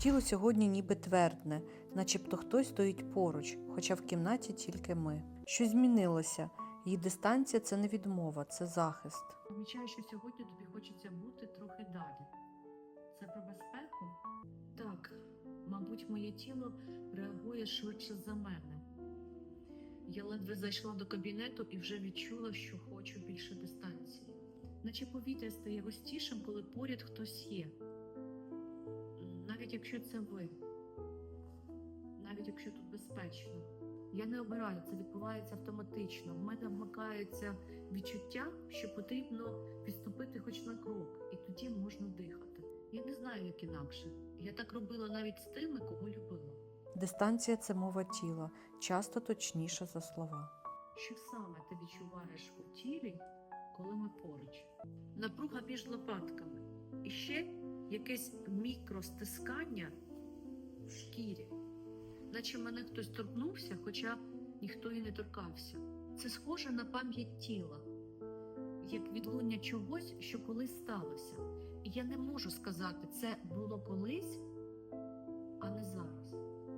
Тіло сьогодні ніби твердне, начебто хтось стоїть поруч, хоча в кімнаті тільки ми. Щось змінилося. Її дистанція це не відмова, це захист. Помічаю, що сьогодні тобі хочеться бути трохи далі. Це про безпеку? Так, мабуть, моє тіло реагує швидше за мене. Я ледве зайшла до кабінету і вже відчула, що хочу більше дистанції. Наче повітря стає густішим, коли поряд хтось є. Навіть якщо це ви, навіть якщо тут безпечно. Я не обираю, це відбувається автоматично. В мене вмикається відчуття, що потрібно відступити хоч на крок, і тоді можна дихати. Я не знаю, як інакше. Я так робила навіть з тими, кого любила. Дистанція це мова тіла, часто точніша за слова. Що саме ти відчуваєш у тілі, коли ми поруч? Напруга між лопатками. І ще якесь мікростискання в шкірі, наче мене хтось торкнувся, хоча ніхто і не торкався. Це схоже на пам'ять тіла, як відлуння чогось, що колись сталося. І я не можу сказати, це було колись, а не зараз.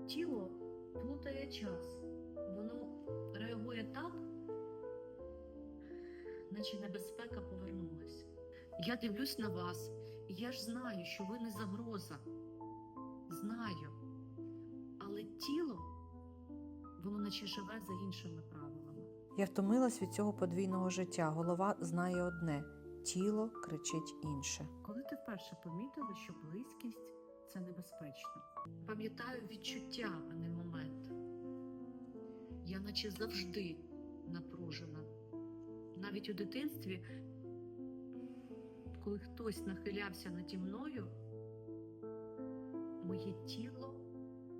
Тіло плутає час, воно реагує так, наче небезпека повернулася. Я дивлюсь на вас, я ж знаю, що ви не загроза. Знаю. Але тіло, воно наче живе за іншими правилами. Я втомилась від цього подвійного життя. Голова знає одне тіло кричить інше. Коли ти вперше помітила, що близькість це небезпечно? Пам'ятаю відчуття, а не момент. Я наче завжди напружена. Навіть у дитинстві, коли хтось нахилявся наді мною, моє тіло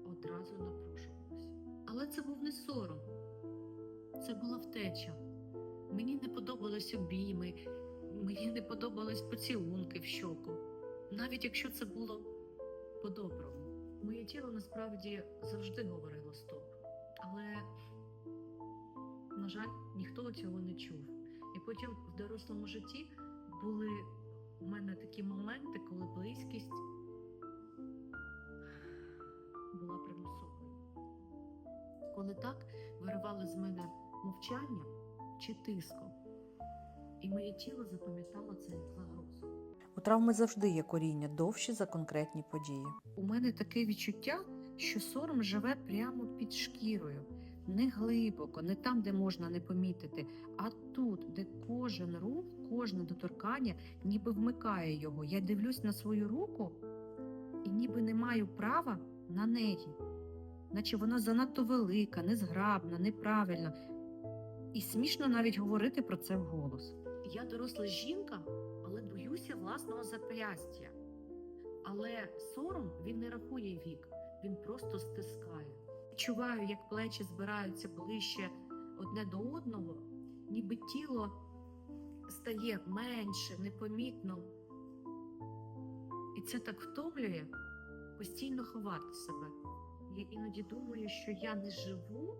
одразу напружувалося. Але це був не сором, це була втеча. Мені не подобались обійми, мені не подобались поцілунки в щоку, навіть якщо це було по-доброму. Моє тіло насправді завжди говорило стоп. Але, на жаль, ніхто цього не чув. І потім в дорослому житті були у мене такі моменти, коли близькість була примусовою. Коли так виривали з мене мовчання чи тиском, і моє тіло запам'ятало це як загрозу. У травми завжди є коріння довші за конкретні події. У мене таке відчуття, що сором живе прямо під шкірою, не глибоко, не там, де можна не помітити, а тут, де кожен рух, кожне доторкання ніби вмикає його. Я дивлюсь на свою руку і ніби не маю права на неї, наче вона занадто велика, незграбна, неправильна. І смішно навіть говорити про це вголос. Я доросла жінка, але боюся власного зап'ястя. Але сором він не рахує вік, він просто стискає. Відчуваю, як плечі збираються ближче одне до одного, ніби тіло стає менше, непомітно. І це так втомлює постійно ховати себе. Я іноді думаю, що я не живу,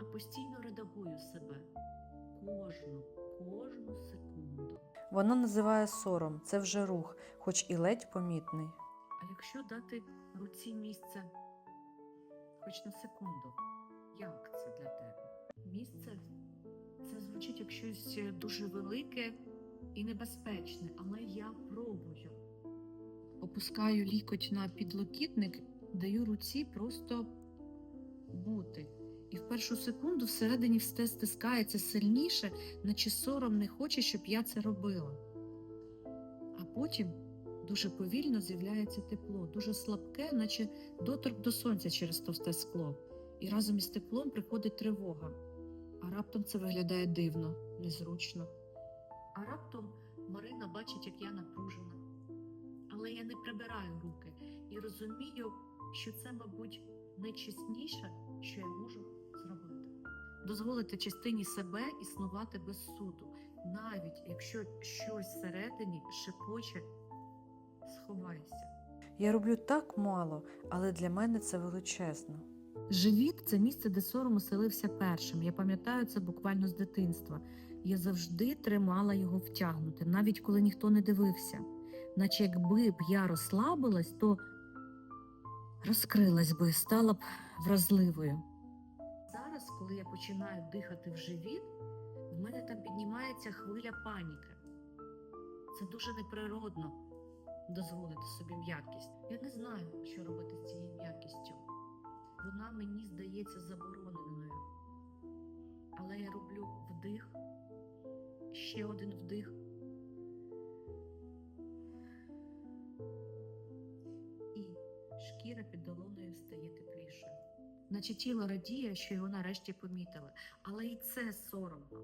а постійно редагую себе кожну, кожну секунду. Вона називає сором, це вже рух, хоч і ледь помітний. А якщо дати руці місце хоч на секунду, як це для тебе? Місце це звучить як щось дуже велике і небезпечне, але я пробую. Опускаю лікоть на підлокітник, даю руці просто бути. І в першу секунду всередині все стискається сильніше, наче сором не хоче, щоб я це робила. А потім дуже повільно з'являється тепло, дуже слабке, наче доторк до сонця через товсте скло. І разом із теплом приходить тривога. А раптом це виглядає дивно, незручно. А раптом Марина бачить, як я напружена. Але я не прибираю руки і розумію, що це, мабуть, найчесніше, що я можу зробити. Дозволити частині себе існувати без суду, навіть якщо щось всередині шепоче, сховайся. Я роблю так мало, але для мене це величезно. Живіт це місце, де сором оселився першим. Я пам'ятаю це буквально з дитинства. Я завжди тримала його втягнути, навіть коли ніхто не дивився. наче якби б я розслабилась, то розкрилась би, стала б вразливою. Зараз, коли я починаю дихати в живіт, в мене там піднімається хвиля паніки. Це дуже неприродно дозволити собі м'якість. Я не знаю, що робити з цією м'якістю. Вона мені здається забороненою. Але я роблю вдих, ще один вдих. І шкіра під долоною стає теплішою. Наче тіло радіє, що його нарешті помітили. Але і це соромно,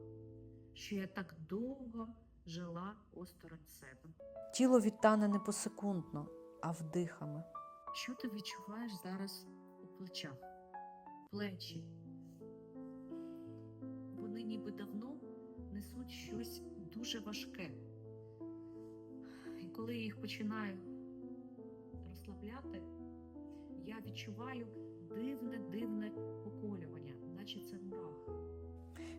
що я так довго жила осторонь себе. Тіло відтане не посекундно, а вдихами. Що ти відчуваєш зараз у плечах? Плечі. Вони ніби давно несуть щось дуже важке. І коли я їх починаю розслабляти, я відчуваю дивне, дивне поколювання, наче це мурах.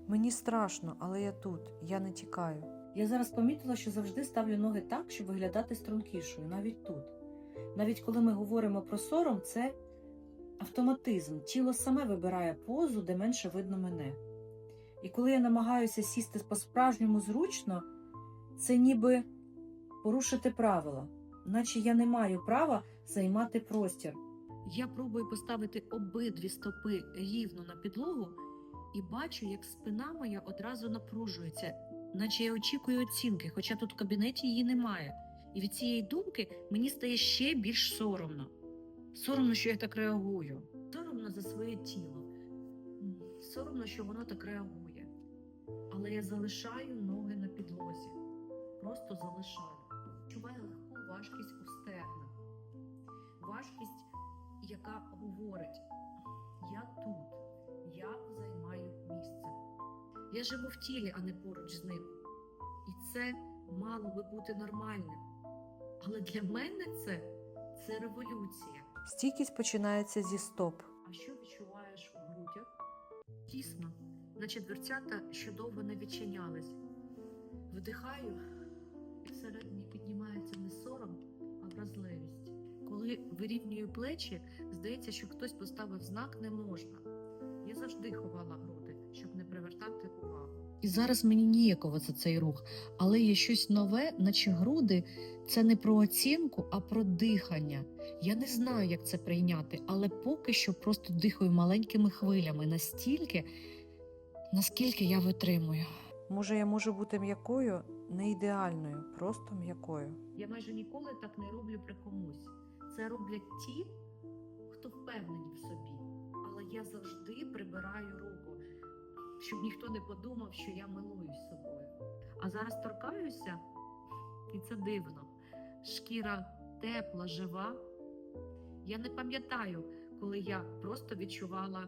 Мені страшно, але я тут, я не тікаю. Я зараз помітила, що завжди ставлю ноги так, щоб виглядати стрункішою, навіть тут. Навіть коли ми говоримо про сором, це автоматизм. Тіло саме вибирає позу, де менше видно мене. І коли я намагаюся сісти по-справжньому зручно, це ніби порушити правила, наче я не маю права займати простір. Я пробую поставити обидві стопи рівно на підлогу і бачу, як спина моя одразу напружується, наче я очікую оцінки, хоча тут в кабінеті її немає. І від цієї думки мені стає ще більш соромно. Соромно, що я так реагую. Соромно за своє тіло. Соромно, що воно так реагує. Але я залишаю ноги на підлозі. Просто залишаю. Чуваю легку важкість у стегнах. Важкість, яка говорить: Я живу в тілі, а не поруч з ним. І це мало би бути нормальним. Але для мене це, це революція. Стійкість починається зі стоп. А що відчуваєш у грудях? Тісно, наче дверцята, що довго не відчинялись. Вдихаю, і всередині піднімається не сором, а вразливість. Коли вирівнюю плечі, здається, що хтось поставив знак не можна. Я завжди ховала груди, щоб не привертати увагу. І зараз мені ніяково за цей рух, але є щось нове, наче груди це не про оцінку, а про дихання. Я не знаю, як це прийняти, але поки що просто дихаю маленькими хвилями настільки, наскільки я витримую. Може, я можу бути м'якою, не ідеальною, просто м'якою. Я майже ніколи так не роблю при комусь. Це роблять ті, хто впевнені в собі. Але я завжди прибираю руку, щоб ніхто не подумав, що я милуюсь собою. А зараз торкаюся, і це дивно. Шкіра тепла, жива. Я не пам'ятаю, коли я просто відчувала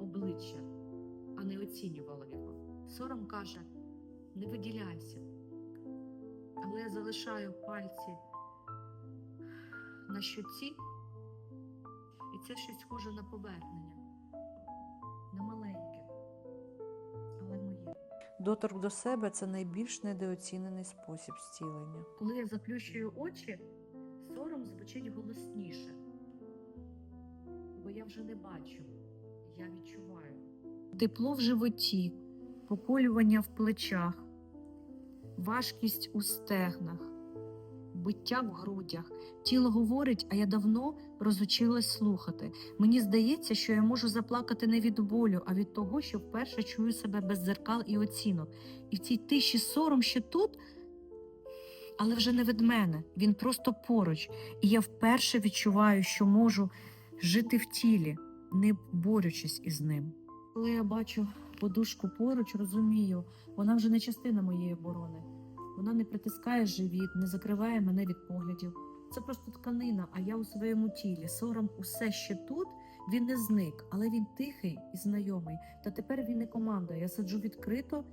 обличчя, а не оцінювала його. Сором каже: не виділяйся. Але я залишаю пальці на щоці, і це щось схоже на повернення, Доторк до себе це найбільш недооцінений спосіб зцілення. Коли я заплющую очі, сором звучить голосніше, бо я вже не бачу, я відчуваю. Тепло в животі, поколювання в плечах, важкість у стегнах, биття в грудях. Тіло говорить, а я давно розучилась слухати. Мені здається, що я можу заплакати не від болю, а від того, що вперше чую себе без дзеркал і оцінок. І в цій тиші сором ще тут, але вже не від мене. Він просто поруч. І я вперше відчуваю, що можу жити в тілі, не борючись із ним. Коли я бачу подушку поруч, розумію, вона вже не частина моєї оборони. Вона не притискає живіт, не закриває мене від поглядів. Це просто тканина, а я у своєму тілі. Сором усе ще тут. Він не зник, але він тихий і знайомий. Та тепер він не команда. Я сиджу відкрито,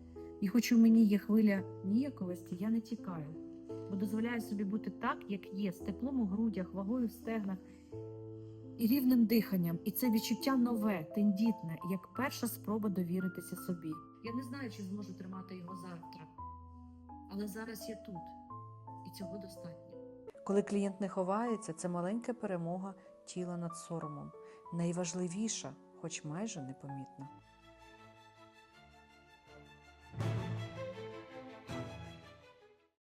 і хоч у мені є хвиля ніяковості, я не тікаю, бо дозволяю собі бути так, як є, з теплом у грудях, вагою в стегнах і рівним диханням. І це відчуття нове, тендітне, як перша спроба довіритися собі. Я не знаю, чи зможу тримати його завтра, але зараз я тут, і цього достатньо. Коли клієнт не ховається, це маленька перемога тіла над соромом. Найважливіша, хоч майже непомітна.